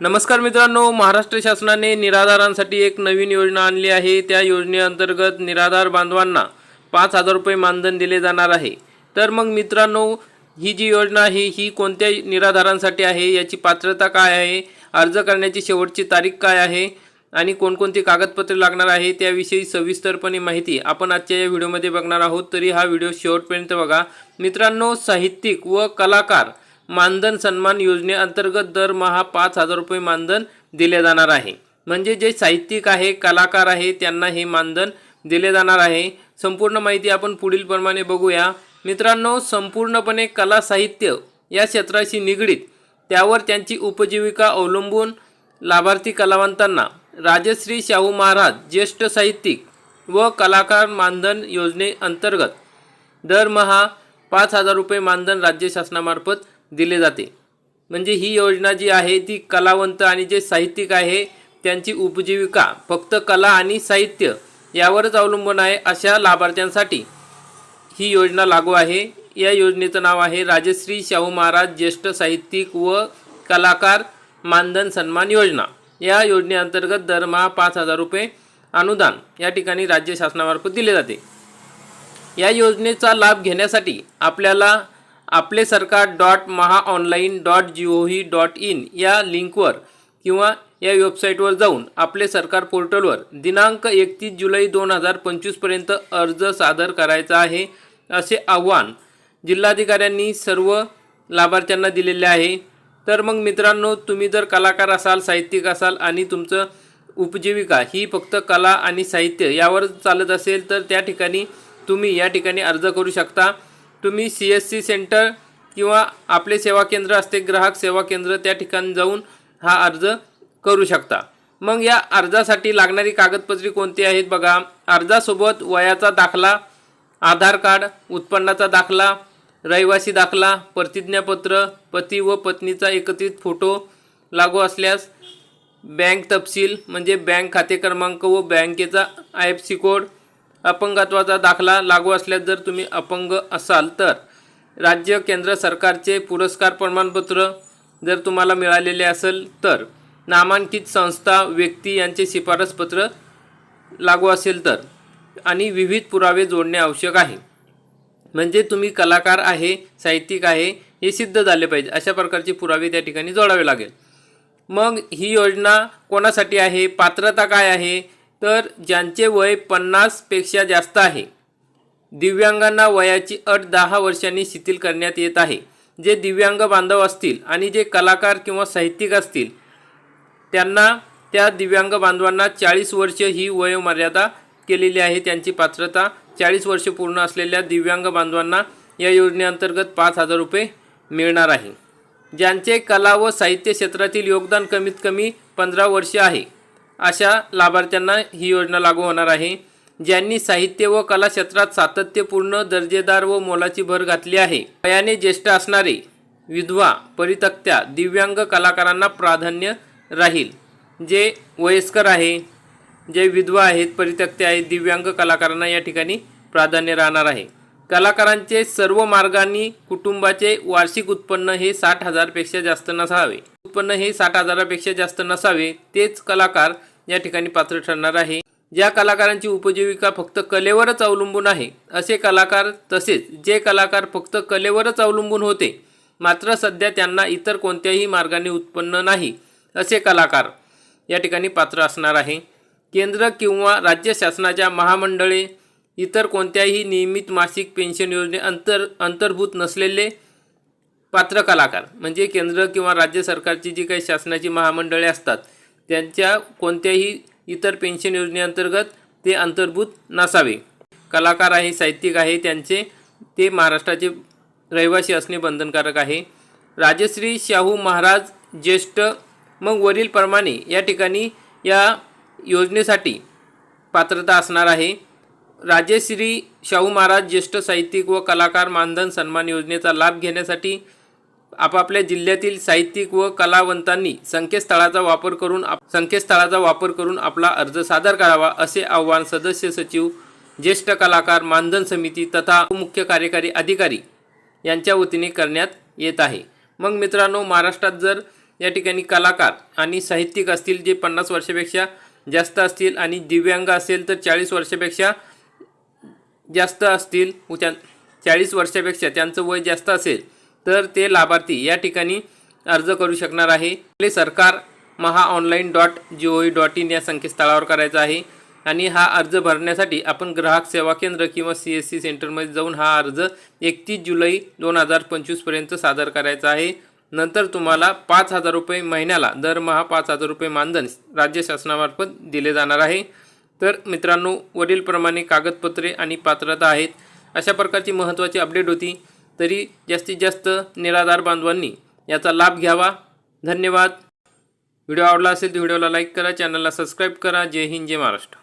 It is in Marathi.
नमस्कार मित्रांनो महाराष्ट्र शासनाने निराधारांसाठी एक नवीन योजना आणली आहे. त्या योजनेअंतर्गत निराधार बांधवांना पाच हजार रुपये मानधन दिले जाणार आहे. तर मग मित्रांनो ही जी योजना आहे ही कोणत्या निराधारांसाठी आहे याची पात्रता काय आहे अर्ज करण्याची शेवटची तारीख काय आहे आणि कोणकोणती कागदपत्रे लागणार आहे त्याविषयी सविस्तरपणे माहिती आपण आजच्या या व्हिडिओमध्ये बघणार आहोत. तरी हा व्हिडिओ शेवटपर्यंत बघा. मित्रांनो साहित्यिक व कलाकार मानधन सन्मान योजनेअंतर्गत दरमहा पाच हजार रुपये मानधन दिले जाणार आहे. म्हणजे जे साहित्यिक आहे कलाकार आहे त्यांना हे मानधन दिले जाणार आहे. संपूर्ण माहिती आपण पुढील प्रमाणे बघूया. मित्रांनो संपूर्णपणे कला साहित्य या क्षेत्राशी निगडीत त्यावर त्यांची उपजीविका अवलंबून लाभार्थी कलावंतांना राजश्री शाहू महाराज ज्येष्ठ साहित्यिक व कलाकार मानधन योजनेअंतर्गत दरमहा पाच हजार रुपये मानधन राज्य शासनामार्फत दिले जाते. म्हणजे ही योजना जी आहे ती कलावंत आणि जे साहित्यिक आहे त्यांची उपजीविका फक्त कला आणि साहित्य यावरच अवलंबून आहे अशा लाभार्थ्यांसाठी ही योजना लागू आहे. या योजनेचं नाव आहे राजश्री शाहू महाराज ज्येष्ठ साहित्यिक व कलाकार मानधन सन्मान योजना. या योजनेअंतर्गत दरमहा पाच हजार रुपये अनुदान या ठिकाणी राज्य शासनामार्फत दिले जाते. या योजनेचा लाभ घेण्यासाठी आपल्याला Aaple Sarkar dot Maha online dot G O V dot in या लिंकवर किंवा या वेबसाईटवर जाऊन आपले सरकार पोर्टलवर दिनांक एकतीस जुलै दोन हजार पंचवीसपर्यंत अर्ज सादर करायचा आहे असे आव्हान जिल्हाधिकाऱ्यांनी सर्व लाभार्थ्यांना दिलेले आहे. तर मग मित्रांनो तुम्ही जर कलाकार असाल साहित्यिक असाल आणि तुमचं उपजीविका ही फक्त कला आणि साहित्य यावर चालत असेल तर त्या ठिकाणी तुम्ही या ठिकाणी अर्ज करू शकता. तुम्ही सी एस सी सेंटर किंवा आपले सेवा केंद्र असते ग्राहक सेवा केंद्र त्या ठिकाणी जाऊन हा अर्ज करू शकता. मग या अर्जासाठी लागणारी कागदपत्रे कोणती आहेत बघा. अर्जासोबत वयाचा दाखला आधार कार्ड उत्पन्नाचा दाखला रहिवासी दाखला प्रतिज्ञापत्र पती व पत्नीचा एकत्रित फोटो लागू असल्यास बँक तपशील म्हणजे बँक खाते क्रमांक व बँकेचा आय एफ सी कोड अपंगत्वाचा दाखला लागू असल्यास जर तुम्ही अपंग असाल तर राज्य केंद्र सरकारचे पुरस्कार प्रमाणपत्र जर तुम्हाला मिळालेले असेल तर नामांकित संस्था व्यक्ती यांचे शिफारसपत्र लागू असेल तर आणि विविध पुरावे जोडणे आवश्यक आहे. म्हणजे तुम्ही कलाकार आहे साहित्यिक आहे हे सिद्ध झाले पाहिजे. अशा प्रकारचे पुरावे त्या ठिकाणी जोडावे लागेल. मग ही योजना कोणासाठी आहे? पात्रता काय आहे? तर ज्यांचे वय पन्नासपेक्षा जास्त आहे. दिव्यांगांना वयाची अट दहा वर्षांनी शिथिल करण्यात येत आहे. जे दिव्यांग बांधव असतील आणि जे कलाकार किंवा साहित्यिक असतील त्यांना त्या दिव्यांग बांधवांना चाळीस वर्ष ही वयोमर्यादा केलेली आहे त्यांची पात्रता. चाळीस वर्ष पूर्ण असलेल्या दिव्यांग बांधवांना या योजनेअंतर्गत पाच हजार रुपये मिळणार आहे. ज्यांचे कला व साहित्य क्षेत्रातील योगदान कमीत कमी पंधरा वर्ष आहे. अशा लाभार्थ्यांना ही योजना लागू होणार आहे. ज्यांनी साहित्य व कला क्षेत्रात सातत्यपूर्ण दर्जेदार व मोलाची भर घातली आहे. वयाने ज्येष्ठ असणारे विधवा परितक्त्या दिव्यांग कलाकारांना प्राधान्य राहील. जे वयस्कर आहे जे विधवा आहेत परितक्ते आहेत दिव्यांग कलाकारांना या ठिकाणी प्राधान्य राहणार आहे. कलाकारांचे सर्व मार्गांनी कुटुंबाचे वार्षिक उत्पन्न हे साठ हजारपेक्षा जास्त नसावे. उत्पन्न हे साठ हजारापेक्षा जास्त नसावे तेच कलाकार या ठिकाणी पात्र ठरणार आहे. ज्या कलाकारांची उपजीविका फक्त कलेवरच अवलंबून आहे असे कलाकार तसेच जे कलाकार फक्त कलेवरच अवलंबून होते मात्र सध्या त्यांना इतर कोणत्याही मार्गाने उत्पन्न नाही असे कलाकार या ठिकाणी पात्र असणार आहे. केंद्र किंवा राज्य शासनाच्या महामंडळे इतर कोणत्याही नियमित मासिक पेन्शन योजने अंतर अंतर्भूत नसलेले पात्र कलाकार म्हणजे केंद्र किंवा राज्य सरकारची जी काही शासनाची महामंडळे असतात त्यांच्या कोणत्याही इतर पेन्शन योजनेअंतर्गत ते अंतर्भूत नसावे. कलाकार आहे साहित्यिक आहे त्यांचे ते महाराष्ट्राचे रहिवासी असणे बंधनकारक आहे. राजश्री शाहू महाराज ज्येष्ठ मग वरीलप्रमाणे या ठिकाणी या योजनेसाठी पात्रता असणार आहे. राजश्री शाहू महाराज ज्येष्ठ साहित्यिक व कलाकार मानधन सन्मान योजनेचा लाभ घेण्यासाठी आपापल्या जिल्ह्यातील साहित्यिक व कलावंतांनी संकेतस्थळाचा वापर करून आप संकेतस्थळाचा वापर करून आपला अर्ज सादर करावा असे आव्हान सदस्य सचिव ज्येष्ठ कलाकार मानधन समिती तथा मुख्य कार्यकारी अधिकारी यांच्या वतीने करण्यात येत आहे. मग मित्रांनो महाराष्ट्रात जर या ठिकाणी कलाकार आणि साहित्यिक असतील जे पन्नास वर्षापेक्षा जास्त असतील आणि दिव्यांग असेल तर चाळीस वर्षापेक्षा जास्त असतील त्या चाळीस वर्षापेक्षा त्यांचं वय जास्त असेल तर ते लाभार्थी या ठिकाणी अर्ज करू शकणार आहे. Aaple Sarkar Maha online dot G O E dot in या संकेतस्थळावर करायचा आहे. आणि हा अर्ज भरण्यासाठी आपण ग्राहक सेवा केंद्र किंवा सी एस सी सेंटरमध्ये जाऊन हा अर्ज एकतीस जुलै दोन हजार पंचवीसपर्यंत सादर करायचा आहे. नंतर तुम्हाला पाच हजार रुपये महिन्याला दरमहा पाच हजार रुपये मानधन राज्य शासनामार्फत दिले जाणार आहे. तर मित्रांनो वडीलप्रमाणे कागदपत्रे आणि पात्रता आहेत. अशा प्रकारची महत्त्वाची अपडेट होती. तरी जास्तीत जास्त निराधार बांधवांनी याचा लाभ घ्यावा. धन्यवाद. व्हिडिओ आवडला असेल तर व्हिडिओला लाईक करा चॅनलला सबस्क्राईब करा. जय हिंद जय महाराष्ट्र.